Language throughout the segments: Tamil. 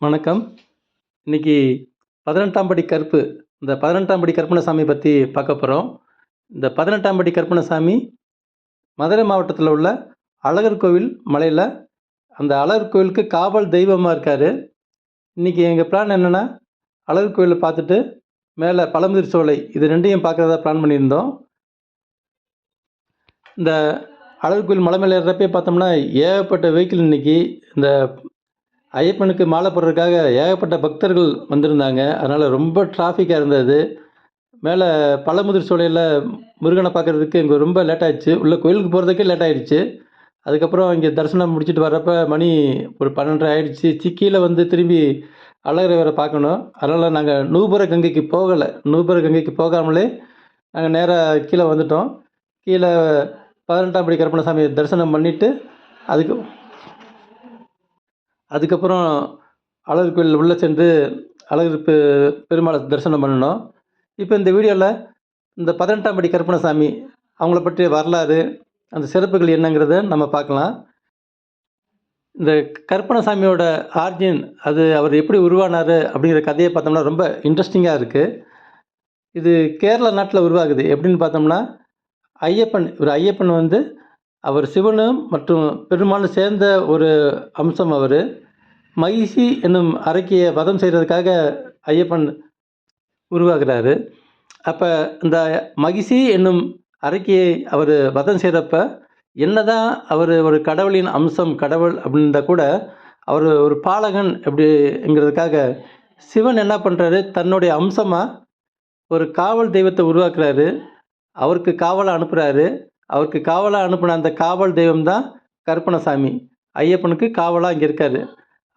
வணக்கம். இன்னைக்கு 18ஆம் படி கருப்பு. இந்த 18ஆம் படி கற்பனசாமி பற்றி பார்க்க போகிறோம் இந்த 18ஆம் படி கற்பனசாமி மதுரை மாவட்டத்தில் உள்ள அழகர் கோவில் மலையில் அந்த அழகர் கோவிலுக்கு காவல் தெய்வமாக இருக்கார் இன்றைக்கி எங்கள் பிளான் என்னென்னா அழகர் கோவிலை பார்த்துட்டு, மேலே பழமுதிர் சோலை இது ரெண்டையும் பார்க்குறதா பிளான் பண்ணியிருந்தோம். இந்த அழகர் கோவில் மலை மேலே ஏறப்பே பார்த்தோம்னா, ஏகப்பட்ட வெஹிக்கிள் இன்னைக்கு இந்த ஐயப்பனுக்கு மாலை போடுறதுக்காக ஏகப்பட்ட பக்தர்கள் வந்திருந்தாங்க. அதனால் ரொம்ப டிராஃபிக்காக இருந்தது. மேலே பழமுதிர் சோலையில் முருகனை பார்க்கறதுக்கு இங்கே ரொம்ப லேட் ஆயிடுச்சு. உள்ளே கோயிலுக்கு போகிறதுக்கே லேட் ஆயிடுச்சு. அதுக்கப்புறம் இங்கே தரிசனம் முடிச்சுட்டு வர்றப்ப மணி ஒரு 12:30 ஆயிடுச்சு. சிக்கியில் வந்து திரும்பி அழகர வேற பார்க்கணும். அதனால் நாங்கள் நூபுர கங்கைக்கு போகலை நூபுர கங்கைக்கு போகாமலே நாங்கள் நேராக கீழே வந்துட்டோம். கீழே பதினெட்டாம் படி கருப்பண்ணசாமிய தரிசனம் பண்ணிவிட்டு அதுக்கு அதுக்கப்புறம் அழகர் கோயில் உள்ளே சென்று அழகர் பெ பெருமாள தரிசனம் பண்ணணும் இப்போ இந்த வீடியோவில் இந்த 18ஆம் படி கருப்பணசாமி அவங்கள பற்றிய வரலாறு, அந்த சிறப்புகள் என்னங்கிறத நம்ம பார்க்கலாம். இந்த கருப்பணசாமியோட ஆர்ஜின் அது அவர் எப்படி உருவானாரு அப்படிங்கிற கதையை பார்த்தோம்னா, ரொம்ப இன்ட்ரெஸ்டிங்காக இருக்குது இது கேரளா நாட்டில் உருவாகுது. எப்படின்னு பார்த்தோம்னா, ஐயப்பன் இவர் ஐயப்பன் வந்து அவர் சிவனும் மற்றும் பெருமாளும் சேர்ந்த ஒரு அம்சம் அவர். மகிஷி என்னும் அரக்கிய வதம் செய்கிறதுக்காக ஐயப்பன் உருவாகிறாரு. அப்போ இந்த மகிஷி என்னும் அரக்கியை அவர் வதம் செய்கிறப்ப என்னதான் அவர் ஒரு கடவுளின் அம்சம், கடவுள் அப்படின்றா கூட, அவர் ஒரு பாலகன் அப்படிங்கிறதுக்காக, சிவன் என்ன பண்ணுறாரு தன்னுடைய அம்சமாக ஒரு காவல் தெய்வத்தை உருவாக்குறாரு. அவருக்கு காவலை அனுப்புகிறாரு அவருக்கு காவலாக அனுப்பின அந்த காவல் தெய்வம் தான் கருப்பணசாமி ஐயப்பனுக்கு காவலாக இங்கே இருக்காரு.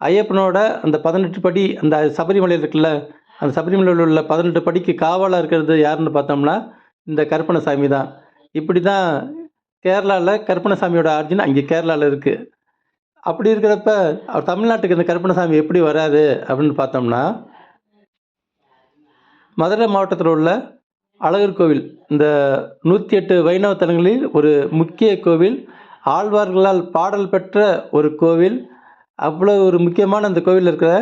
ஐயப்பனோட அந்த 18 படி அந்த சபரிமலையில் இருக்குல்ல, அந்த சபரிமலையில் உள்ள 18 படிக்கு காவலாக இருக்கிறது யாருன்னு பார்த்தோம்னா, இந்த கருப்பணசாமி தான். இப்படி தான் கேரளாவில் கருப்பணசாமியோட ஆர்ஜின் அங்கே கேரளாவில் இருக்குது அப்படி இருக்கிறப்ப, அவர் தமிழ்நாட்டுக்கு இந்த கருப்பணசாமி எப்படி வராது அப்படின்னு பார்த்தோம்னா மதுரை மாவட்டத்தில் உள்ள அழகர் கோவில். இந்த 108 வைணவ தலங்களில் ஒரு முக்கிய கோவில். ஆழ்வார்களால் பாடல் பெற்ற ஒரு கோவில். அவ்வளவு ஒரு முக்கியமான அந்த கோவில் இருக்கிற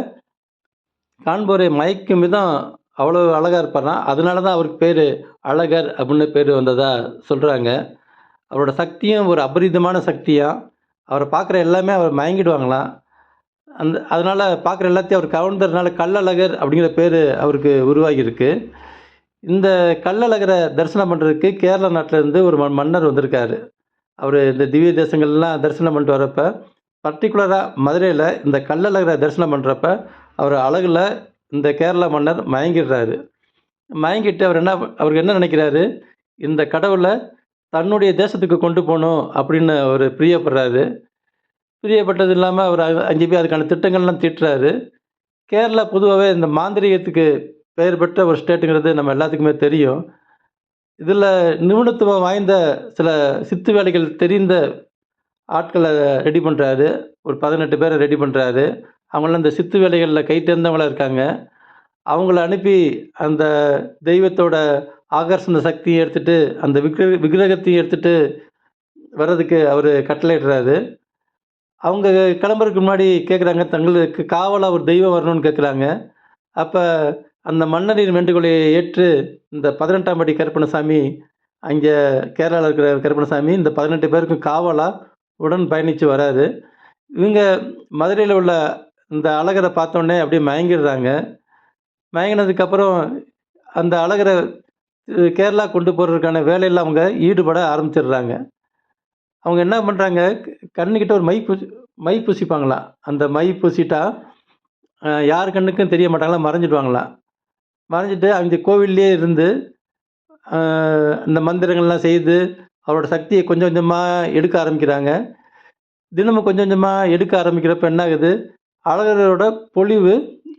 காண்போரை மயக்கும் விதம் அவ்வளோ அழகாக இருப்பார்னா அதனால தான் அவருக்கு பேர் அழகர் அப்படின்னு பேர் வந்ததாக சொல்கிறாங்க அவரோட சக்தியும் ஒரு அபரிதமான சக்தியாக அவரை பார்க்குற எல்லாமே அவர் மயங்கிடுவாங்களாம். அந்த அதனால் பார்க்குற எல்லாத்தையும் அவர் கவர்ந்ததுனால கல்லழகர் அப்படிங்கிற பேர் அவருக்கு உருவாகியிருக்கு. இந்த கல்லழகரை தரிசனம் பண்ணுறதுக்கு கேரளா நாட்டிலேருந்து ஒரு மன்னர் வந்திருக்காரு. அவர் இந்த திவ்ய தேசங்கள்லாம் தரிசனம் பண்ணிட்டு வரப்ப, பர்டிகுலராக மதுரையில் இந்த கல்லழகரை தரிசனம் பண்ணுறப்ப அவர் அழகில் இந்த கேரளா மன்னர் மயங்கிடுறாரு. மயங்கிட்டு அவர் என்ன அவருக்கு என்ன நினைக்கிறாரு, இந்த கடவுளை தன்னுடைய தேசத்துக்கு கொண்டு போகணும் அப்படின்னு அவர் பிரியப்படுறாரு. பிரியப்பட்டது இல்லாமல் அவர் அ அங்கே போய் அதுக்கான திட்டங்கள்லாம் தீட்டுறாரு. கேரளா பொதுவாகவே இந்த மாந்திரீகத்துக்கு பெயர் பெற்ற ஒரு ஸ்டேட்டுங்கிறது நம்ம எல்லாத்துக்குமே தெரியும். இதில் நிபுணத்துவம் வாய்ந்த சில சித்து வேலைகள் தெரிந்த ஆட்களை ரெடி பண்ணுறாரு ஒரு பதினெட்டு பேரை ரெடி பண்ணுறாரு அவங்கலாம் இந்த சித்து வேலைகளில் கைத்தேர்ந்தவங்களாக இருக்காங்க. அவங்கள அனுப்பி அந்த தெய்வத்தோட ஆகர்ஷண சக்தியை எடுத்துட்டு, அந்த விக்கிர விக்கிரகத்தையும் எடுத்துட்டு வர்றதுக்கு அவர் கட்டளையிடுறாரு. அவங்க கிளம்புறதுக்கு முன்னாடி கேட்குறாங்க, தங்களுக்கு காவலாக ஒரு தெய்வம் வரணும்னு கேட்குறாங்க. அப்போ அந்த மன்னரின் வேண்டுகோளை ஏற்று, இந்த 18ஆம் படி கருப்பணசாமி அங்கே கேரளாவில் இருக்கிற கருப்பணசாமி இந்த 18 பேருக்கும் காவலாக உடன் பயணித்து வராது இவங்க மதுரையில் உள்ள இந்த அழகரை பார்த்தோன்னே அப்படியே மயங்கிடுறாங்க. மயங்கினதுக்கப்புறம் அந்த அழகரை கேரளா கொண்டு போகிறதுக்கான வேலையில் அவங்க ஈடுபட ஆரம்பிச்சிடுறாங்க. அவங்க என்ன பண்ணுறாங்க கண்ணுக்கிட்ட ஒரு மை பூசி மை பூசிப்பாங்களாம். அந்த மை பூசிட்டா, யார் கண்ணுக்கும் தெரிய மாட்டாங்களாம், மறைஞ்சிடுவாங்களாம். மறைஞ்சிட்டு அந்த கோவில்லையே இருந்து, அந்த இந்த மந்திரங்கள்லாம் செய்து, அவரோட சக்தியை கொஞ்சம் கொஞ்சமாக எடுக்க ஆரம்பிக்கிறாங்க. தினமும் கொஞ்சம் கொஞ்சமாக எடுக்க ஆரம்பிக்கிறப்ப என்ன ஆகுது, அழகரோட பொழிவு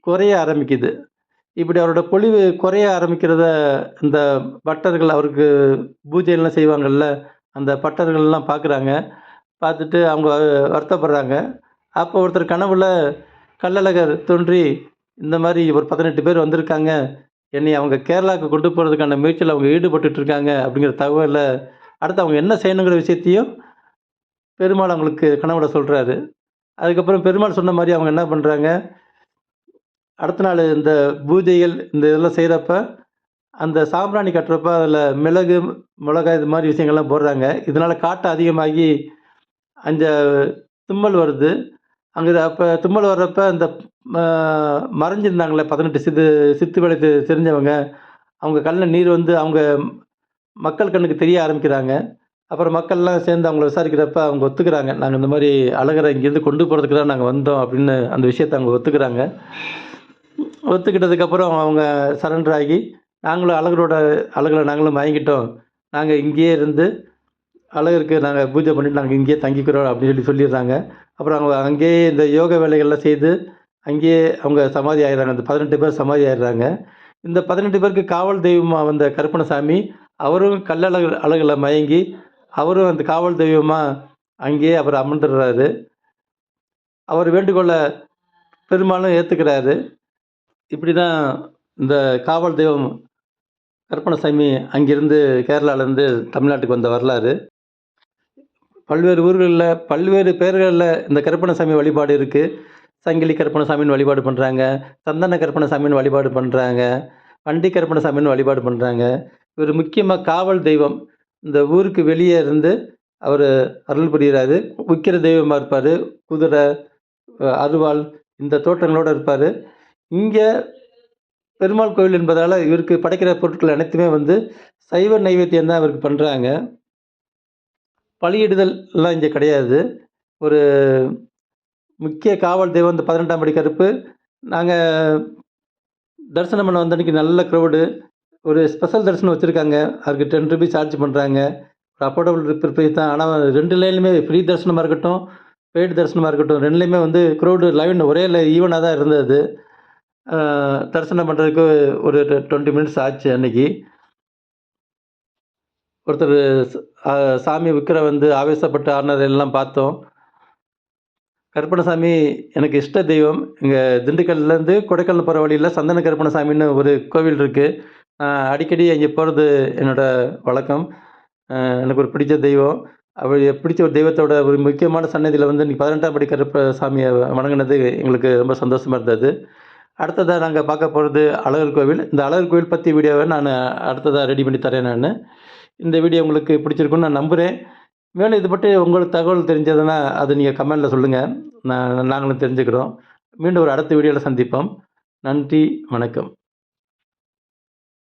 குறைய ஆரம்பிக்குது. இப்படி அவரோட பொழிவு குறைய ஆரம்பிக்கிறத இந்த பட்டர்கள் அவருக்கு பூஜைலாம் செய்வாங்கல்ல, அந்த பட்டர்கள்லாம் பார்க்குறாங்க. பார்த்துட்டு அவங்க வருத்தப்படுறாங்க. அப்போ ஒருத்தர் கனவுல கள்ளழகர் தோன்றி, இந்த மாதிரி ஒரு 18 பேர் வந்திருக்காங்க. என்னை அவங்க கேரளாவுக்கு கொண்டு போகிறதுக்கான முயற்சியில் அவங்க ஈடுபட்டு இருக்காங்க அப்படிங்கிற தகவலில் அடுத்து அவங்க என்ன செய்யணுங்கிற விஷயத்தையும் பெருமாள் அவங்களுக்கு கனவுல சொல்கிறாரு அதுக்கப்புறம் பெருமாள் சொன்ன மாதிரி அவங்க என்ன பண்ணுறாங்க அடுத்த நாள் இந்த பூஜைகள் இந்த இதெல்லாம் செய்கிறப்ப அந்த சாம்பிராணி கட்டுறப்ப அதில் மிளகு மிளகாய் இது மாதிரி விஷயங்கள்லாம் போடுறாங்க. இதனால் காட்டு அதிகமாகி அந்த தும்மல் வருது. அங்கே அப்போ தும்மல் வர்றப்ப அந்த மறைஞ்சிருந்தாங்களே பதினெட்டு சித்து சித்து வேலை தெரிஞ்சவங்க. அவங்க கண்ணில் நீர் வந்து அவங்க மக்கள் கண்ணுக்கு தெரிய ஆரம்பிக்கிறாங்க. அப்புறம் மக்கள்லாம் சேர்ந்து அவங்கள விசாரிக்கிறப்ப அவங்க ஒத்துக்கிறாங்க. நாங்கள் இந்த மாதிரி அழகரை இங்கேருந்து கொண்டு போகிறதுக்கு தான் நாங்கள் வந்தோம் அப்படின்னு அந்த விஷயத்தை அவங்க ஒத்துக்கிறாங்க. ஒத்துக்கிட்டதுக்கப்புறம் அவங்க சரண்டர் ஆகி நாங்களும் அழகரோட அழகில் நாங்களும் வாங்கிட்டோம் நாங்கள் இங்கேயே இருந்து அழகருக்கு நாங்கள் பூஜை பண்ணிட்டு நாங்கள் இங்கேயே தங்கிக்கிறோம் அப்படின்னு சொல்லி சொல்லிடுறாங்க. அப்புறம் அவங்க அங்கேயே இந்த யோக வேலைகள்லாம் செய்து அங்கேயே அவங்க சமாதி ஆயிடுறாங்க. அந்த பதினெட்டு பேர் சமாதி ஆயிடுறாங்க. இந்த பதினெட்டு பேருக்கு காவல் தெய்வமாக வந்த கருப்பணசாமி அவரும் கல்லழகு அழகில் மயங்கி அவரும் அந்த காவல் தெய்வமாக அங்கேயே அவர் அமர்ந்துடுறாரு. அவர் வேண்டுகோளை பெரும்பாலும் ஏற்றுக்கிறாரு இப்படி தான் இந்த காவல் தெய்வம் கருப்பணசாமி அங்கிருந்து கேரளாலேருந்து தமிழ்நாட்டுக்கு வந்த வரலாறு. பல்வேறு ஊர்களில் பல்வேறு பெயர்களில் இந்த கருப்பணசாமி வழிபாடு இருக்குது சங்கிலி கருப்பணசாமின்னு வழிபாடு பண்ணுறாங்க சந்தன கருப்பணசாமின்னு வழிபாடு பண்ணுறாங்க வண்டி கருப்பணசாமின்னு வழிபாடு பண்ணுறாங்க இவர் முக்கியமாக காவல் தெய்வம். இந்த ஊருக்கு வெளியே இருந்து அவர் அருள் புரிகிறாரு உக்கிர தெய்வமாக இருப்பார். குதிரை அருவாள் இந்த தோற்றங்களோடு இருப்பார். இங்கே பெருமாள் கோவில் என்பதால் இவருக்கு படைக்கிற பொருட்கள் அனைத்துமே வந்து சைவ நைவேத்தியம் தான் இவருக்கு பண்ணுறாங்க பலியிடுதல் எல்லாம் இங்கே கிடையாது. ஒரு முக்கிய காவல் தெய்வம் இந்த பதினெட்டாம் படி கருப்பு. நாங்கள் தரிசனம் பண்ண வந்த அன்றைக்கி நல்ல க்ரௌடு ஒரு ஸ்பெஷல் தரிசனம் வச்சுருக்காங்க. அதுக்கு டென் ருபீஸ் சார்ஜ் பண்ணுறாங்க அஃபோர்டபுள் ப்ரைஸ் தான். ஆனால் ரெண்டு லைன்லையுமே ஃப்ரீ தரிசனமாக இருக்கட்டும் பெய்டு தரிசனமாக இருக்கட்டும் ரெண்டுலேயுமே வந்து க்ரௌடு லைன் ஒரே ஈவனாக தான் இருந்தது. தரிசனம் பண்ணுறதுக்கு ஒரு டுவெண்ட்டி மினிட்ஸ் ஆச்சு அன்னைக்கு. ஒருத்தர் சாமி விற்கிற வந்து ஆவேசப்பட்டு ஆடினதெல்லாம் பார்த்தோம். கருப்பணசாமி எனக்கு இஷ்ட தெய்வம். இங்கே திண்டுக்கல்லேருந்து கொடைக்கானல் போகிற வழியில் சந்தன கருப்பணசாமின்னு ஒரு கோவில் இருக்குது அடிக்கடி அங்கே போகிறது என்னோட வழக்கம். எனக்கு ஒரு பிடிச்ச தெய்வம். அவர் பிடிச்ச ஒரு தெய்வத்தோட ஒரு முக்கியமான சன்னதியில் வந்து நீ பதினெட்டாம் படி கருப்ப சாமியை வணங்கினது எங்களுக்கு ரொம்ப சந்தோஷமாக இருந்தது. அடுத்ததாக நாங்கள் பார்க்க போகிறது அழகர் கோவில். இந்த அழகர் கோவில் பற்றி வீடியோவை நான் அடுத்ததாக ரெடி பண்ணி தரேன் நான். இந்த வீடியோ உங்களுக்கு பிடிச்சிருக்குன்னு நான் நம்புகிறேன் மேலும் இது பற்றி உங்களுக்கு தகவல் தெரிஞ்சதுன்னா அது நீங்கள் கமெண்டில் சொல்லுங்கள் நான் நாங்களும் தெரிஞ்சுக்கிறோம். மீண்டும் ஒரு அடுத்த வீடியோவில் சந்திப்போம். நன்றி வணக்கம்.